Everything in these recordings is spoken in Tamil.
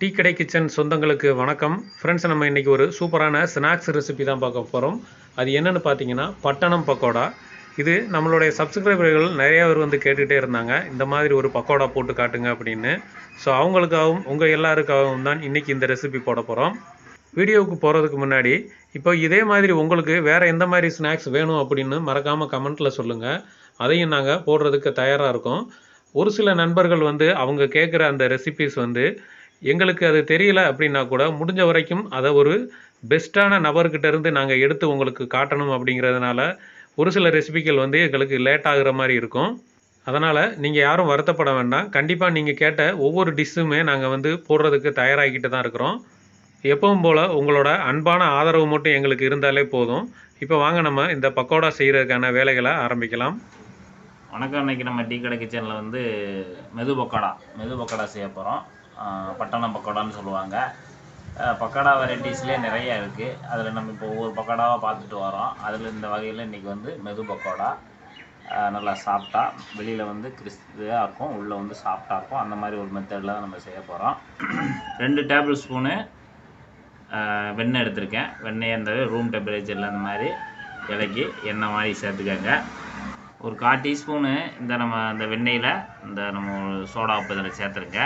டீ கடை கிச்சன் சொந்தங்களுக்கு வணக்கம். ஃப்ரெண்ட்ஸ் நம்ம இன்றைக்கி ஒரு சூப்பரான ஸ்நாக்ஸ் ரெசிபி தான் பார்க்க போகிறோம் அது என்னென்னு பார்த்தீங்கன்னா பட்டணம் பக்கோடா. இது நம்மளுடைய சப்ஸ்கிரைபர்கள் நிறையா பேர் வந்து கேட்டுகிட்டே இருந்தாங்க. இந்த மாதிரி ஒரு பக்கோடா போட்டு காட்டுங்க அப்படின்னு. ஸோ அவங்களுக்காகவும் உங்கள் எல்லாருக்காகவும் தான் இன்றைக்கி இந்த ரெசிபி போட போகிறோம் வீடியோவுக்கு போகிறதுக்கு முன்னாடி இப்போ இதே மாதிரி உங்களுக்கு வேறு எந்த மாதிரி ஸ்நாக்ஸ் வேணும் அப்படின்னு மறக்காமல் கமெண்ட்டில் சொல்லுங்கள் அதையும் நாங்கள் போடுறதுக்கு தயாராக இருக்கோம். ஒரு சில நண்பர்கள் வந்து அவங்க கேட்குற அந்த ரெசிபிஸ் வந்து எங்களுக்கு அது தெரியல அப்படின்னா கூட முடிஞ்ச வரைக்கும் அதை ஒரு பெஸ்ட்டான நபர்கிட்ட இருந்து நாங்கள் எடுத்து உங்களுக்கு காட்டணும் அப்படிங்கிறதுனால ஒரு சில ரெசிபிகள் வந்து எங்களுக்கு லேட் ஆகுற மாதிரி இருக்கும். அதனால் நீங்கள் யாரும் வருத்தப்பட வேண்டாம். கண்டிப்பாக நீங்கள் கேட்ட ஒவ்வொரு டிஷ்ஷுமே நாங்கள் வந்து போடுறதுக்கு தயாராகிக்கிட்டு தான் இருக்கிறோம். எப்பவும் போல் உங்களோட அன்பான ஆதரவு மட்டும் எங்களுக்கு இருந்தாலே போதும். இப்போ வாங்க நம்ம இந்த பக்கோடா செய்கிறதுக்கான வேலைகளை ஆரம்பிக்கலாம். வணக்கம். அன்றைக்கி நம்ம டீ கடை கிச்சனில் வந்து மெது பக்கோடா மெது பக்கோடா செய்ய போகிறோம் பட்டணம் பக்கோடான்னு சொல்லுவாங்க. பக்கோடா வெரைட்டிஸ்லேயே நிறைய இருக்குது அதில் நம்ம இப்போ ஒவ்வொரு பக்கோடாவாக பார்த்துட்டு வரோம். அதில் இந்த வகையில் இன்றைக்கி வந்து மெது பக்கோடா நல்லா சாப்பிட்டா வெளியில் வந்து கிறிஸ்பியாக இருக்கும் உள்ளே வந்து சாஃப்டாக இருக்கும். அந்த மாதிரி ஒரு மெத்தடில் தான் நம்ம செய்ய போகிறோம் ரெண்டு டேபிள் ஸ்பூனு வெண்ணெய் எடுத்திருக்கேன். வெண்ணெய் அந்த ரூம் டெம்பரேச்சரில் அந்த மாதிரி இலக்கி எண்ணெய் மாதிரி சேர்த்துக்கங்க. ஒரு கால் டீஸ்பூனு இந்த நம்ம இந்த வெண்ணெயில் இந்த நம்ம சோடா உப்பு இதில் சேர்த்துருங்க.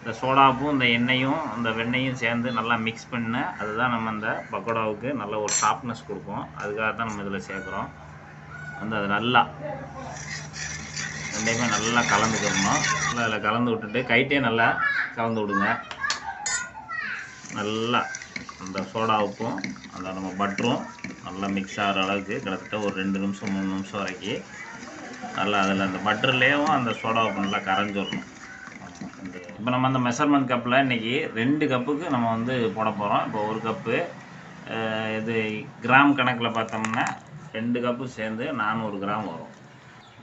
இந்த சோடாப்பும் இந்த எண்ணெயும் அந்த வெண்ணையும் சேர்ந்து நல்லா மிக்ஸ் பண்ண. அதுதான் நம்ம இந்த பக்கோடாவுக்கு நல்ல ஒரு சாஃப்ட்னஸ் கொடுக்கும். அதுக்காக தான் நம்ம இதில் சேர்க்குறோம். வந்து அது நல்லா ரெண்டையுமே நல்லா கலந்துக்கிறணும் நல்லா அதில் கலந்து விட்டுட்டு கைட்டே நல்லா கலந்து விடுங்க. நல்லா அந்த சோடா உப்பும் அந்த நம்ம பட்டரும் நல்லா மிக்ஸ் ஆகிற அளவுக்கு கிட்டத்தட்ட ஒரு ரெண்டு நிமிஷம் மூணு நிமிஷம் வரைக்கும் நல்லா அதில் அந்த பட்டர்லேயும் அந்த சோடா உப்பு நல்லா கரைஞ்சிடணும். இப்போ நம்ம அந்த மெஷர்மெண்ட் கப்பில் இன்றைக்கி ரெண்டு கப்புக்கு நம்ம வந்து போட போகிறோம் இப்போ ஒரு கப்பு இது கிராம் கணக்கில் பார்த்தோம்னா ரெண்டு கப்பு சேர்ந்து நானூறு கிராம் வரும்.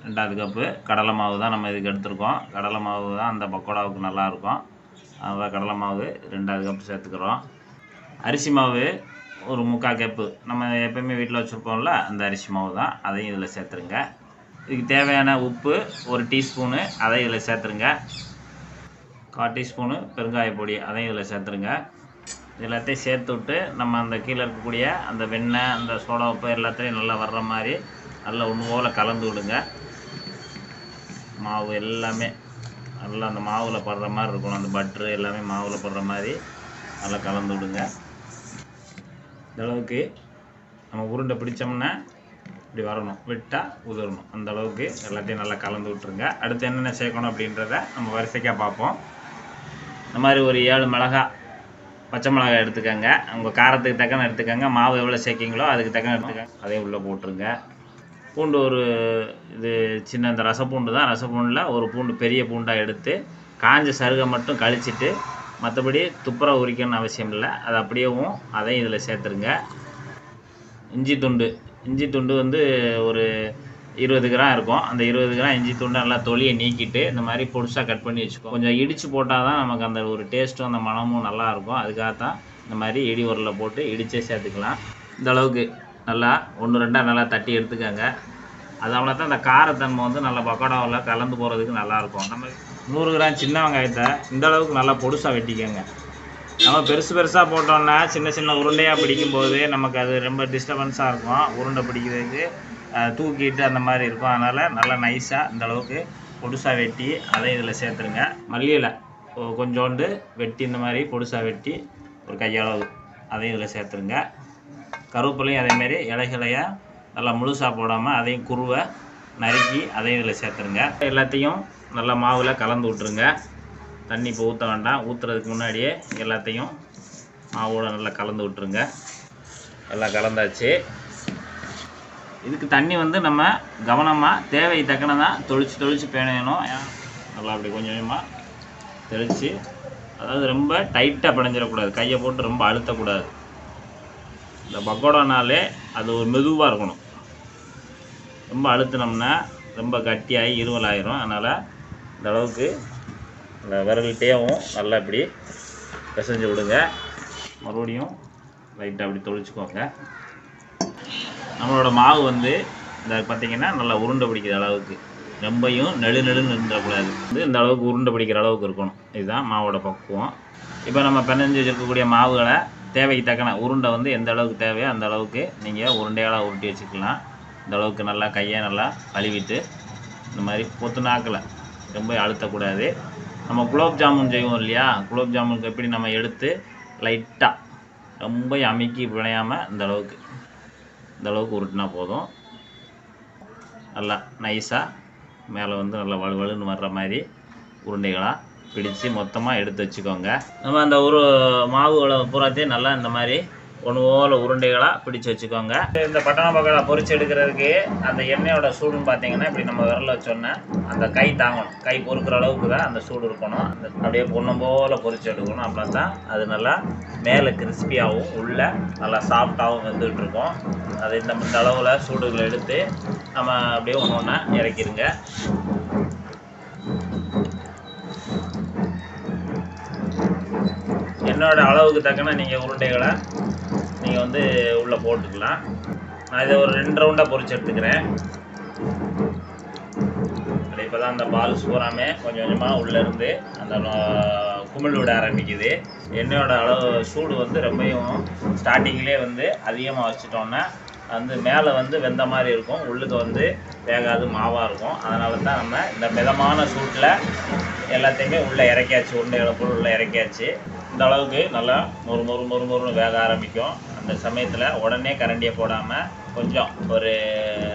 ரெண்டாவது கப்பு கடலை மாவு தான் நம்ம இதுக்கு எடுத்துருக்கோம். கடலை மாவு தான் அந்த பக்கோடாவுக்கு நல்லாயிருக்கும் அதான் கடலை மாவு ரெண்டாவது கப்பு சேர்த்துக்கிறோம். அரிசி மாவு ஒரு முக்கால் கப்பு நம்ம எப்பயுமே வீட்டில் வச்சுருப்போம்ல அந்த அரிசி மாவு தான். அதையும் இதில் சேர்த்துருங்க. இதுக்கு தேவையான உப்பு ஒரு டீஸ்பூனு அதையும் இதில் சேர்த்துருங்க. கால் டீஸ்பூனு பெருங்காய பொடி அதையும் இதில் சேர்த்துருங்க. இது எல்லாத்தையும் சேர்த்து விட்டு நம்ம அந்த கீழே இருக்கக்கூடிய அந்த வெண்ணெய் அந்த சோடா உப்பு எல்லாத்தையும் நல்லா வர்ற மாதிரி நல்லா ஒன்று போல் கலந்து விடுங்க. மாவு எல்லாமே நல்லா அந்த மாவில் படுற மாதிரி இருக்கணும். அந்த பட்ரு எல்லாமே மாவில் படுற மாதிரி நல்லா கலந்து விடுங்க. இந்தளவுக்கு நம்ம உருண்டை பிடிச்சோம்னா இப்படி வரணும். விட்டால் உதிரணும் அந்த அளவுக்கு எல்லாத்தையும் நல்லா கலந்து விட்டுருங்க. அடுத்து என்னென்ன சேர்க்கணும் அப்படின்றத நம்ம வரிசைக்காக பார்ப்போம். இந்த மாதிரி ஒரு ஏழு மிளகா பச்சை மிளகாய் எடுத்துக்கோங்க. உங்கள் காரத்துக்கு தக்கன எடுத்துக்கோங்க. மாவு எவ்வளோ சேர்க்கிங்களோ அதுக்கு தக்கன எடுத்துக்கோங்க. அதையும் உள்ளே போட்டுருங்க. பூண்டு ஒரு இது சின்ன இந்த ரசப்பூண்டு தான். ரசப்பூண்டில் ஒரு பூண்டு பெரிய பூண்டாக எடுத்து காஞ்ச சருகை மட்டும் கழிச்சிட்டு மற்றபடி துப்புரா உரிக்கணும்னு அவசியம் இல்லை. அது அப்படியேவும் அதையும் இதில் சேர்த்துருங்க. இஞ்சி துண்டு. இஞ்சி துண்டு வந்து ஒரு இருபது கிராம் இருக்கும். அந்த இருபது கிராம் இஞ்சி துண்டை நல்லா தொலியை நீக்கிட்டு இந்த மாதிரி பொடிசாக கட் பண்ணி வச்சுக்கோ. கொஞ்சம் இடித்து போட்டால் தான் நமக்கு அந்த ஒரு டேஸ்ட்டும் அந்த மணமும் நல்லாயிருக்கும் அதுக்காக தான் இந்த மாதிரி இடி உரலில் போட்டு இடித்தே சேர்த்துக்கலாம். இந்த அளவுக்கு நல்லா ஒன்று ரெண்டாக நல்லா தட்டி எடுத்துக்கோங்க. அதனால தான் இந்த காரத்தன்மை வந்து நல்லா பக்கோடாவில் கலந்து போகிறதுக்கு நல்லாயிருக்கும் நம்ம நூறு கிராம் சின்ன வெங்காயத்தை இந்த அளவுக்கு நல்லா பொடிசாக வெட்டிக்கோங்க. நம்ம பெருசு பெருசாக போட்டோம்னா சின்ன சின்ன உருண்டையாக பிடிக்கும்போது நமக்கு அது ரொம்ப டிஸ்டர்பன்ஸாக இருக்கும். உருண்டை பிடிக்கிறதுக்கு தூக்கிட்டு அந்த மாதிரி இருக்கும். அதனால் நல்லா நைஸாக இந்தளவுக்கு பொடுசாக வெட்டி அதை இதில் சேர்த்துருங்க. மல்லியில் கொஞ்சோண்டு வெட்டி இந்த மாதிரி பொடுசாக வெட்டி ஒரு கையளவு அதையும் இதில் சேர்த்துருங்க. கருவேப்பிலையும் அதேமாரி இலைகளையாக நல்லா முழுசாக போடாமல் அதையும் குருவை நறுக்கி அதையும் இதில் சேர்த்துருங்க. எல்லாத்தையும் நல்லா மாவில் கலந்து விட்ருங்க தண்ணி இப்போ ஊற்ற வேண்டாம். ஊற்றுறதுக்கு முன்னாடியே எல்லாத்தையும் மாவோட நல்லா கலந்து விட்ருங்க எல்லாம் கலந்தாச்சு. இதுக்கு தண்ணி வந்து நம்ம கவனமாக தேவை தக்கன தான் தொளிச்சு தொளிச்சு பேணையணும். நல்லா அப்படி கொஞ்சம் கொஞ்சமாக தெளித்து அதாவது ரொம்ப டைட்டாக பிணைஞ்சிடக்கூடாது. கையை போட்டு ரொம்ப அழுத்தக்கூடாது. இந்த பக்கோடானாலே அது ஒரு மெதுவாக இருக்கணும். ரொம்ப அழுத்தினோம்னா ரொம்ப கட்டியாகி இருவல் ஆயிரும் அதனால் இந்த அளவுக்கு இந்த விரல்கிட்டேயும் நல்லா இப்படி பிசைஞ்சு விடுங்க. மறுபடியும் லைட்டாக அப்படி தொளிச்சுக்கோங்க. நம்மளோட மாவு வந்து இந்த பார்த்தீங்கன்னா நல்லா உருண்டை பிடிக்கிற அளவுக்கு. ரொம்பையும் நெழு நெழுன்னு இருந்துடக்கூடாது வந்து இந்த அளவுக்கு உருண்டை பிடிக்கிற அளவுக்கு இருக்கணும். இதுதான் மாவோட பக்குவம். இப்போ நம்ம பிணைஞ்சு வச்சுருக்கக்கூடிய மாவுகளை தேவைக்கு தக்கன உருண்டை வந்து எந்த அளவுக்கு தேவையோ அந்த அளவுக்கு நீங்கள் உருண்டையால் உருட்டி வச்சுக்கலாம். இந்த அளவுக்கு நல்லா கையை நல்லா கழுவிட்டு இந்த மாதிரி பொத்து நாக்கில் ரொம்ப அழுத்தக்கூடாது. நம்ம குலோப் ஜாமுன் செய்வோம் இல்லையா? குலோப் ஜாமுனுக்கு எப்படி நம்ம எடுத்து லைட்டாக ரொம்ப அமுக்கி பிணையாமல் இந்த அளவுக்கு இந்த அளவுக்கு உருட்டினா போதும். நல்லா நைஸாக மேலே வந்து நல்லா வலுவலுன்னு வர்ற மாதிரி உருண்டைகளாக பிடித்து மொத்தமாக எடுத்து வச்சுக்கோங்க. நம்ம அந்த ஒரு மாவுகளை பூராத்தையும் நல்லா இந்த மாதிரி ஒன்று போல உருண்டைகளாக பிடிச்சு வச்சுக்கோங்க. இந்த பட்டண பக்கோடா பொறிச்சு எடுக்கிறதுக்கு அந்த எண்ணெயோட சூடுன்னு பார்த்தீங்கன்னா இப்படி நம்ம விரல வச்சோன்னே அந்த கை தாங்கணும். கை பொறுக்கிற அளவுக்கு தான் அந்த சூடு இருக்கணும். அந்த அப்படியே பொண்ணும் போல் பொறிச்சு எடுக்கணும். அப்படின்னா தான் அது நல்லா மேலே கிறிஸ்பியாகவும் உள்ளே நல்லா சாஃப்டாகவும் வந்துகிட்டு இருக்கும். அது இந்த இந்த அளவில் சூடுகளை எடுத்து நம்ம அப்படியே ஒன்று ஒன்றா இறக்கிடுங்க. என்னோட அளவுக்கு தக்கன நீங்கள் உருண்டைகளை நீங்கள் வந்து உள்ளே போட்டுக்கலாம். நான் இதை ஒரு ரெண்டு ரவுண்டாக பொரிச்சு எடுத்துக்கிறேன். இப்போ தான் அந்த பால் பூராமே கொஞ்சம் கொஞ்சமாக உள்ளேருந்து அந்த குமிழ் விட ஆரம்பிக்குது. எண்ணெயோட அளவு சூடு வந்து ரொம்பவும் ஸ்டார்டிங்லேயே வந்து அதிகமாக வச்சுட்டோன்னா வந்து மேலே வந்து வெந்த மாதிரி இருக்கும். உள்ளுக்கு வந்து வேகாது மாவாக இருக்கும். அதனால தான் நம்ம இந்த மிதமான சூட்டில் எல்லாத்தையுமே உள்ளே இறக்கியாச்சு. உருண்டைகளை கூட உள்ளே இறக்கியாச்சு. இந்த அளவுக்கு நல்லா மொறு மொறு மொறு மொறுன்னு வேக ஆரம்பிக்கும். அந்த சமயத்தில் உடனே கரண்டியை போடாமல் கொஞ்சம் ஒரு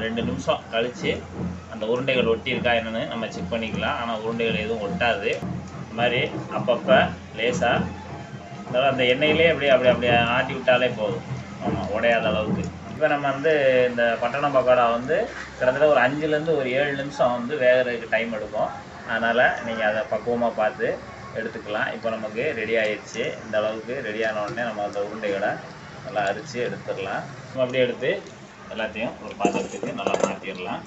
ரெண்டு நிமிஷம் கழித்து அந்த உருண்டைகள் ஒட்டியிருக்கா என்னென்னு நம்ம செக் பண்ணிக்கலாம். ஆனால் உருண்டைகள் எதுவும் ஒட்டாது. இந்த மாதிரி அப்பப்போ லேசாக அதாவது அந்த எண்ணெயிலே அப்படியே அப்படியே அப்படியே ஆட்டி விட்டாலே போதும். ஆமாம் உடையாத அளவுக்கு. இப்போ நம்ம வந்து இந்த பட்டணம் பக்கோடா வந்து கிட்டத்தட்ட ஒரு அஞ்சுலேருந்து ஒரு ஏழு நிமிஷம் வந்து வேகிறதுக்கு டைம் எடுக்கும். அதனால் நீங்கள் அதை பக்குவமாக பார்த்து எடுத்துக்கலாம். இப்போ நமக்கு ரெடி ஆயிடுச்சு. இந்த அளவுக்கு ரெடி ஆன உடனே நம்ம அந்த உருண்டைகளை நல்லா அரிச்சு எடுத்துடலாம். நம்ம அப்படியே எடுத்து எல்லாத்தையும் ஒரு பாத்திரத்துக்கு நல்லா மாற்றிடலாம்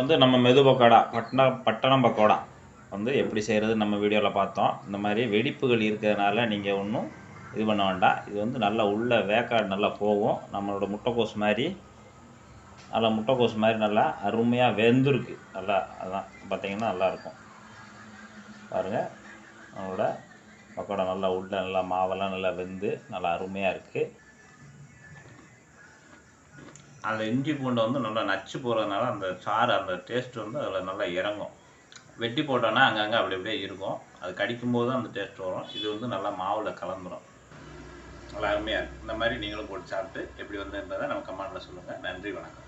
வந்து நம்ம மெது பக்கோடா பட்டண பட்டணம் பக்கோடா வந்து எப்படி செய்கிறது நம்ம வீடியோவில் பார்த்தோம். இந்த மாதிரி வெடிப்புகள் இருக்கிறதுனால நீங்கள் ஒன்றும் இது பண்ண வேண்டாம். இது வந்து நல்லா உள்ள வேக்காடு நல்லா போகும். நம்மளோட முட்டைக்கோஸ் மாதிரி நல்லா முட்டைக்கோஸ் மாதிரி நல்லா அருமையாக வெந்திருக்கு. நல்லா அதான் பார்த்தீங்கன்னா நல்லாயிருக்கும் பாருங்கள் நம்மளோட பக்கோடா நல்லா உள்ள நல்லா மாவெல்லாம் நல்லா வெந்து நல்லா அருமையாக இருக்குது அந்த இஞ்சி பூண்டை வந்து நல்லா நச்சு போகிறதுனால அந்த சாறு அந்த டேஸ்ட் வந்து அதில் நல்லா இறங்கும். வெட்டி போட்டோன்னா அங்கங்கே அப்படி அப்படியே இருக்கும். அது கடிக்கும்போது தான் அந்த டேஸ்ட் வரும். இது வந்து நல்லா மாவில் கலந்துரும். நல்லா அருமையாக இருக்கும் இந்த மாதிரி நீங்களும் போட்டு சாப்பிட்டு எப்படி வந்திருந்ததை நம்ம கமாண்டில் சொல்லுங்கள் நன்றி வணக்கம்.